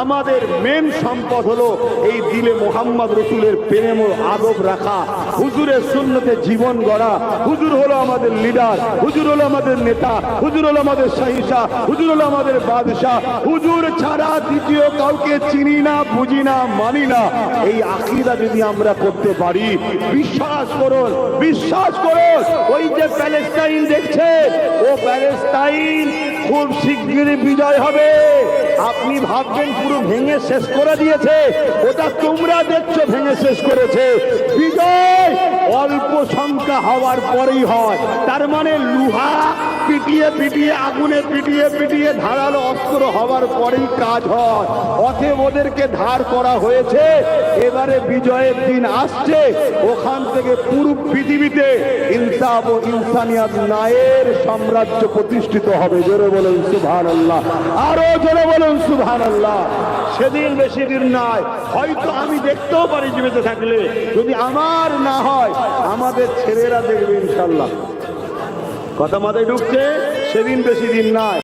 আমাদের মেন সম্পদ হলো এই দিলে মোহাম্মদ রসুলের প্রেম ও আদব রাখা। হুজুরের শূন্যতে জীবন গড়া। হুজুর হলো আমাদের লিডার হুজুর হলো আমাদের নেতা, হুজুর হলো আমাদের সহিংসা হুজুর হলো আমাদের বাদশাহ। হুজুর ছাড়া দ্বিতীয় কাউকে চিনি না, বুঝি না, মানি না। এই আকিদা যদি আমরা করতে পারি, বিশ্বাস করুন বিশ্বাস করুন, ওই যে প্যালেস্টাইন দেখছে, ও প্যালেস্টাইন খুব শিগগিরই বিজয় হবে। আপনি ভাববেন পুরো ভেঙে শেষ করে দিয়েছে। ওটা তোমরা দেখছ ভেঙে শেষ করেছে। অল্প সংখ্যা হওয়ার পরেই হয়। তার মানে লুহা পিটিয়ে পিটিয়ে, আগুনে পিটিয়ে পিটিয়ে ধারালো অস্ত্র হওয়ার পরেই কাজ হয়। অতএব ওদেরকে ধার করা হয়েছে, এবারে বিজয়ের দিন আসছে। ওখান থেকে পুরো পৃথিবীতে ইনসাফ ও ইনসানিয়াত নায়ের সাম্রাজ্য প্রতিষ্ঠিত হবে। জোরে বলুন সুভান আল্লাহ আরও জোরে বলুন সুভান আল্লাহ সেদিন বেশি দিন নাই। হয়তো আমি দেখতেও পারি জীবিত থাকলে। যদি আমার না হয়, আমাদের ছেলেরা দেখবে ইনশাল্লাহ। কথা মাথায় ঢুকছে, সেদিন বেশি দিন নয়